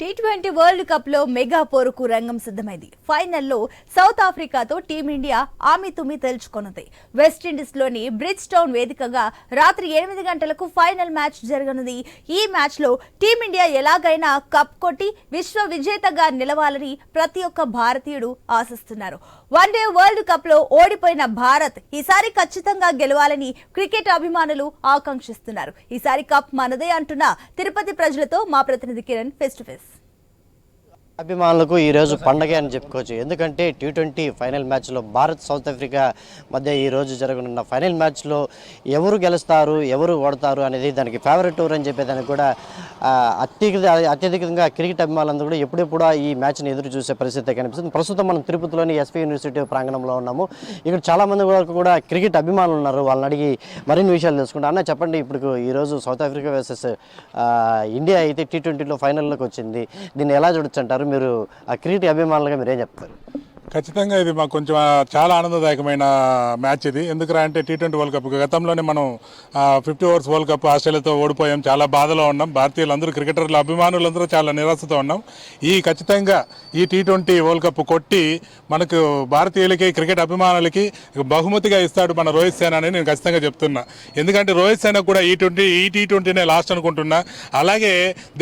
Tea twenty world కప్లో mega పోరుకు రంగం సిద్ధమైంది. ఫైనల్లో సౌత్ ఆఫ్రికాతో టీమిండియా ఆమె తుమ్మి తేల్చుకొనుంది. వెస్టిండీస్లోని బ్రిడ్జ్ టౌన్ వేదికగా రాత్రి ఎనిమిది గంటలకు ఫైనల్ మ్యాచ్ జరగనుంది. ఈ మ్యాచ్లో టీమిండియా ఎలాగైనా కప్ కొట్టి విశ్వ విజేతగా నిలవాలని ప్రతి ఒక్క భారతీయుడు ఆశిస్తున్నారు. వన్డే వరల్డ్ కప్లో ఓడిపోయిన భారత్ ఈసారి ఖచ్చితంగా గెలవాలని క్రికెట్ అభిమానులు ఆకాంక్షిస్తున్నారు. ఈసారి కప్ మనదే అంటున్న తిరుపతి ప్రజలతో మా ప్రతినిధి కిరణ్ ఫేస్ టు ఫేస్ అభిమానులకు ఈరోజు పండగే అని చెప్పుకోవచ్చు. ఎందుకంటే టీ ట్వంటీ ఫైనల్ మ్యాచ్లో భారత్ సౌత్ ఆఫ్రికా మధ్య ఈరోజు జరగనున్న ఫైనల్ మ్యాచ్లో ఎవరు గెలుస్తారు ఎవరు ఓడతారు అనేది దానికి ఫేవరెట్ టూర్ అని చెప్పేదానికి కూడా అత్యధిక అత్యధికంగా క్రికెట్ అభిమానులందరూ కూడా ఎప్పుడెప్పుడు ఈ మ్యాచ్ని ఎదురు చూసే పరిస్థితి కనిపిస్తుంది. ప్రస్తుతం మనం తిరుపతిలోని ఎస్పీ యూనివర్సిటీ ప్రాంగణంలో ఉన్నాము. ఇక్కడ చాలామంది వరకు కూడా క్రికెట్ అభిమానులు ఉన్నారు. వాళ్ళని అడిగి మరిన్ని విషయాలు తెలుసుకుంటా అన్న చెప్పండి. ఇప్పుడు ఈరోజు సౌత్ ఆఫ్రికా వర్సెస్ ఇండియా అయితే టీ ట్వంటీలో ఫైనల్లోకి వచ్చింది. దీన్ని ఎలా చూడొచ్చు అంటారు? మీరు ఆ క్రికెట్ అభిమానులుగా మీరు ఏం చెప్తారు? ఖచ్చితంగా ఇది మాకు కొంచెం చాలా ఆనందదాయకమైన మ్యాచ్ ఇది. ఎందుకురా అంటే టీ ట్వంటీ వరల్డ్ కప్ గతంలోనే మనం ఫిఫ్టీ ఓవర్స్ వరల్డ్ కప్ ఆస్ట్రేలియాతో ఓడిపోయాం. చాలా బాధలో ఉన్నాం. భారతీయులందరూ క్రికెటర్లు అభిమానులందరూ చాలా నిరాశతో ఉన్నాం. ఈ ఖచ్చితంగా ఈ టీ ట్వంటీ వరల్డ్ కప్ కొట్టి మనకు భారతీయులకి క్రికెట్ అభిమానులకి బహుమతిగా ఇస్తాడు మన రోహిత్ సేన అని నేను ఖచ్చితంగా చెప్తున్నా. ఎందుకంటే రోహిత్ సేన కూడా ఈ ట్వంటీ ఈ టీ ట్వంటీనే లాస్ట్ అనుకుంటున్నా. అలాగే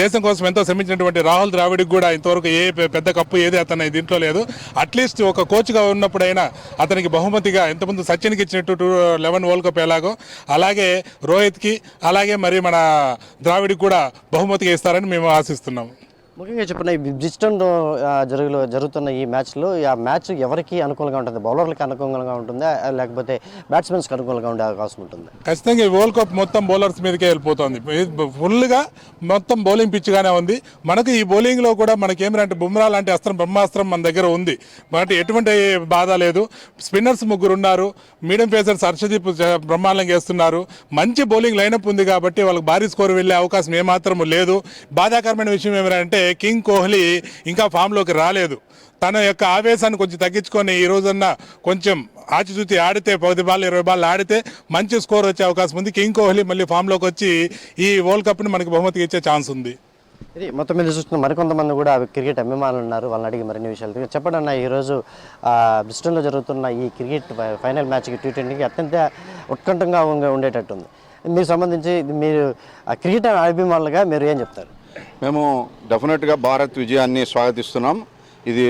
దేశం కోసం ఎంతో శ్రమించినటువంటి రాహుల్ ద్రావిడ్కి కూడా ఇంతవరకు ఏ పెద్ద కప్పు ఏది అతను దీంట్లో లేదు. అట్లీస్ట్ ఒక కోచ్గా ఉన్నప్పుడైనా అతనికి బహుమతిగా ఇంతకుముందు సచిన్కి ఇచ్చినట్టు టూ లెవెన్ వరల్డ్ కప్ ఎలాగో అలాగే రోహిత్కి అలాగే మరి మన ద్రావిడికి కూడా బహుమతిగా ఇస్తారని మేము ఆశిస్తున్నాము. ముఖ్యంగా చెప్పిన ఈ బ్రిస్టన్ జరుగులో జరుగుతున్న ఈ మ్యాచ్లో ఆ మ్యాచ్ ఎవరికి అనుకూలంగా ఉంటుంది? బౌలర్లకు అనుకూలంగా ఉంటుందా? లేకపోతే బ్యాట్స్మెన్స్కి అనుకూలంగా ఉండే అవకాశం ఉంటుంది? ఖచ్చితంగా ఈ వరల్డ్ కప్ మొత్తం బౌలర్స్ మీదకే వెళ్ళిపోతుంది. ఫుల్గా మొత్తం బౌలింగ్ పిచ్గానే ఉంది. మనకు ఈ బౌలింగ్లో కూడా మనకి ఏమిటంటే బుమ్రా లాంటి అస్త్రం బ్రహ్మాస్త్రం మన దగ్గర ఉంది. మనకి ఎటువంటి బాధ లేదు. స్పిన్నర్స్ ముగ్గురు ఉన్నారు. మీడియం పేసర్స్ హర్షదీప్ బ్రహ్మాండంగా వేస్తున్నారు. మంచి బౌలింగ్ లైనప్ ఉంది కాబట్టి వాళ్ళకి భారీ స్కోర్ వెళ్ళే అవకాశం ఏమాత్రం లేదు. బాధాకరమైన విషయం ఏమిటంటే కింగ్ కోహ్లీ ఇంకా ఫామ్లోకి రాలేదు. తన యొక్క ఆవేశాన్ని కొంచెం తగ్గించుకొని ఈ రోజున్న కొంచెం ఆచితూచి ఆడితే పది బాల్ ఇరవై బాల్ ఆడితే మంచి స్కోర్ వచ్చే అవకాశం ఉంది. కింగ్ కోహ్లీ మళ్ళీ ఫామ్లోకి వచ్చి ఈ వరల్డ్ కప్ని మనకి బహుమతిగా ఇచ్చే ఛాన్స్ ఉంది. ఇది మొత్తం మీద చూస్తున్న మరికొంతమంది కూడా క్రికెట్ అభిమానులు ఉన్నారు. వాళ్ళని అడిగి మరిన్ని విషయాలు తెలుసు. చెప్పండి అన్న ఈరోజు బ్రిస్టన్లో జరుగుతున్న ఈ క్రికెట్ ఫై- ఫైనల్ మ్యాచ్కి టీ ట్వంటీకి అత్యంత ఉత్కంఠంగా ఉండేటట్టుంది. మీకు సంబంధించి మీరు ఆ క్రికెట్ అభిమానులుగా మీరు ఏం చెప్తారు? మేము డెఫినెట్గా భారత్ విజయాన్ని స్వాగతిస్తున్నాం. ఇది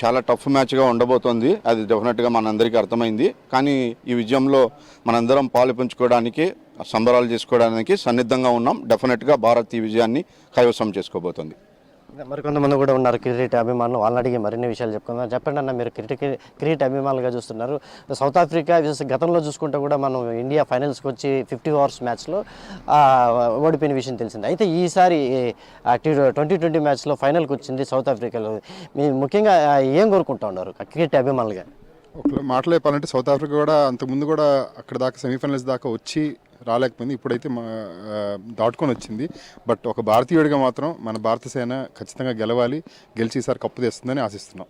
చాలా టఫ్ మ్యాచ్గా ఉండబోతోంది. అది డెఫినెట్గా మనందరికీ అర్థమైంది. కానీ ఈ విజయంలో మనందరం పాలు పంచుకోవడానికి సంబరాలు చేసుకోవడానికి సన్నిద్ధంగా ఉన్నాం. డెఫినెట్గా భారత్ ఈ విజయాన్ని కైవసం చేసుకోబోతోంది. మరికొంతమంది కూడా ఉన్నారు క్రికెట్ అభిమానులు. వాళ్ళని అడిగి మరిన్ని విషయాలు చెప్పుకుందాం. చెప్పండి అన్న మీరు క్రికెట్ క్రికెట్ అభిమానులుగా చూస్తున్నారు. సౌత్ ఆఫ్రికా గతంలో చూసుకుంటే కూడా మనం ఇండియా ఫైనల్స్కి వచ్చి ఫిఫ్టీ అవర్స్ మ్యాచ్లో ఓడిపోయిన విషయం తెలిసింది. అయితే ఈసారి ట్వంటీ ట్వంటీ మ్యాచ్లో ఫైనల్కి వచ్చింది సౌత్ ఆఫ్రికాలో మీ ముఖ్యంగా ఏం కోరుకుంటా ఉన్నారు క్రికెట్ అభిమానులుగా? ఒక మాటలు చెప్పాలంటే సౌత్ ఆఫ్రికా కూడా అంతకుముందు కూడా అక్కడ దాకా సెమీఫైనల్స్ దాకా వచ్చి రాలేకపోయింది. ఇప్పుడైతే మా దాటుకొని వచ్చింది. బట్ ఒక భారతీయుడిగా మాత్రం మన భారత సేన ఖచ్చితంగా గెలవాలి. గెలిచి ఈసారి కప్పు తెస్తుందని ఆశిస్తున్నాం.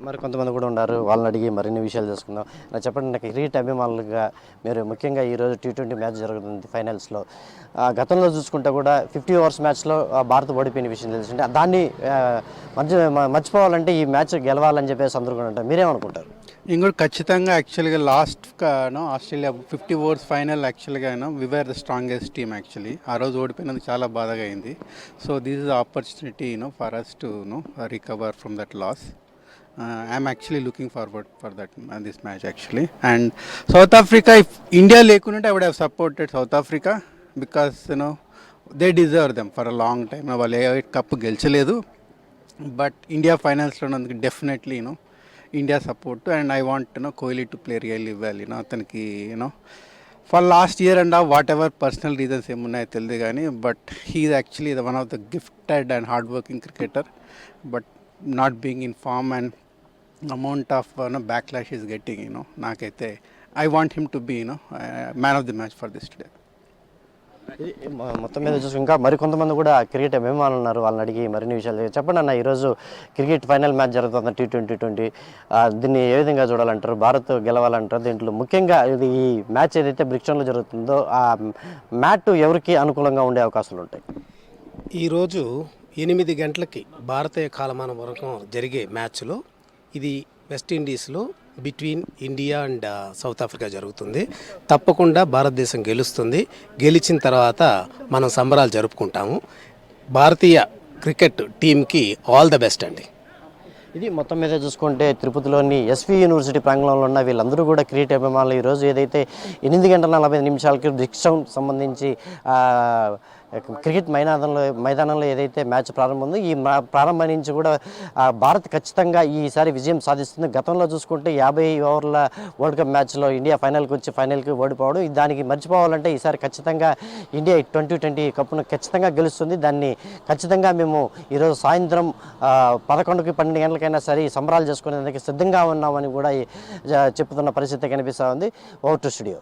మరి కొంతమంది కూడా ఉన్నారు. వాళ్ళని అడిగి మరిన్ని విషయాలు తెలుసుకుందాం. నాకు చెప్పండి నాకు క్రికెట్ అభిమానులుగా మీరు ముఖ్యంగా ఈరోజు టీ ట్వంటీ మ్యాచ్ జరుగుతుంది ఫైనల్స్లో. గతంలో చూసుకుంటే కూడా ఫిఫ్టీ ఓవర్స్ మ్యాచ్లో భారత్ ఓడిపోయిన విషయం తెలిసింటే దాన్ని ఆ, మర్చి మర్చిపోవాలంటే ఈ మ్యాచ్ గెలవాలని చెప్పేసి అందరూ కూడా ఉంటారు. మీరేమనుకుంటారు? ఇంకోటి ఖచ్చితంగా యాక్చువల్గా last Australia fifty overs final యాక్చువల్గా no we were the strongest team actually ఆ రోజు ఓడిపోయినందుకు చాలా బాధగా అయింది. So this is opportunity no for us to no recover from that loss I'm actually looking forward for that this match actually and South Africa if India లేకుంటే I would have supported South Africa because you know they deserve them for a long time వాళ్ళు ఏ cup గెలిచలేదు. But India ఫైనల్స్లో ఉన్నందుకు definitely you know India support and I want you know Kohli to play real ఇవ్వాలి you know అతనికి you know for last year and whatever personal reasons ఏమున్నాయో తెలియదు కానీ but he actually the one of the gifted and hard working cricketer but not being in form and amount of no backlash is getting you know నాకైతే I want him to be you know man of the match for this today మొత్తం మీద చూసి ఇంకా మరికొంతమంది కూడా cricket అభిమానులు ఉన్నారు వాళ్ళని అడిగి మరిన్ని విషయాలు చెప్పండి అన్న. ఈరోజు క్రికెట్ ఫైనల్ మ్యాచ్ జరుగుతుంది టీ ట్వంటీ ట్వంటీ దీన్ని ఏ విధంగా చూడాలంటారు? భారత్ గెలవాలంటారు? దీంట్లో ముఖ్యంగా ఇది ఈ మ్యాచ్ ఏదైతే బ్రిక్స్టన్లో జరుగుతుందో ఆ మ్యాట్ ఎవరికి అనుకూలంగా ఉండే అవకాశాలు ఉంటాయి? ఈరోజు ఎనిమిది గంటలకి భారతీయ కాలమానం వరకు జరిగే మ్యాచ్లో ఇది వెస్టిండీస్లో between India and South Africa జరుగుతుంది. తప్పకుండా భారతదేశం గెలుస్తుంది. గెలిచిన తర్వాత మనం సంబరాలు జరుపుకుంటాము. భారతీయ క్రికెట్ టీంకి ఆల్ ద బెస్ట్ అండి. ఇది మొత్తం మీద చూసుకుంటే తిరుపతిలోని ఎస్వి యూనివర్సిటీ ప్రాంగణంలో ఉన్న వీళ్ళందరూ కూడా క్రికెట్ అభిమానులు. ఈరోజు ఏదైతే ఎనిమిది గంటల నలభై నిమిషాలకి దిక్షం సంబంధించి క్రికెట్ మైదానంలో మైదానంలో ఏదైతే మ్యాచ్ ప్రారంభం ఉందో ఈ ప్రారంభం నుంచి కూడా భారత్ ఖచ్చితంగా ఈసారి విజయం సాధిస్తుంది. గతంలో చూసుకుంటే యాభై ఓవర్ల వరల్డ్ కప్ మ్యాచ్లో ఇండియా ఫైనల్కి వచ్చి ఫైనల్కి ఓడిపోవడం దానికి మర్చిపోవాలంటే ఈసారి ఖచ్చితంగా ఇండియా ట్వంటీ ట్వంటీ కప్ను ఖచ్చితంగా గెలుస్తుంది. దాన్ని ఖచ్చితంగా మేము ఈరోజు సాయంత్రం పదకొండుకి పన్నెండు గంటలకైనా సరే ఈ సంబరాలు చేసుకునేందుకు సిద్ధంగా ఉన్నామని కూడా చెప్తున్న పరిస్థితి కనిపిస్తూ ఉంది. Over to studio.